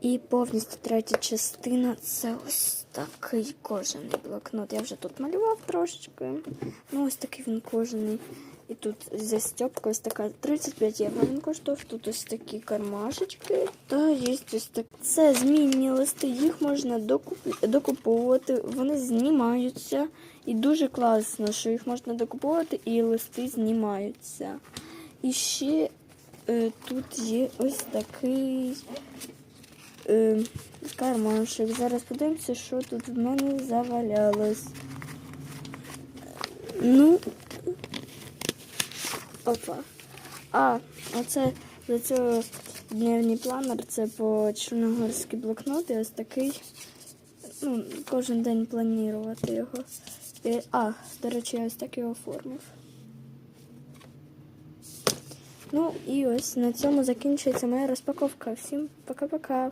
І повністю третя частина це ось такий кожаний блокнот. Я вже тут малював трошечки. Ну, ось такий він кожаний. І тут застіпка ось така 35 євро він коштував. Тут ось такі кармашечки. Та є ось так. Це змінні листи, їх можна докуп- докуповувати, вони знімаються. І дуже класно, що їх можна докуповувати і листи знімаються. І ще е, тут є ось такий е, кармашек. Зараз подивимося, що тут в мене завалялось. Ну, опа. А, оце за цього дневний планер, це по чорногорський блокнот і ось такий. Ну, кожен день планувати його. І, а, до речі, я ось так його оформив. Ну і ось на цьому закінчується моя розпаковка. Всім пока-пока.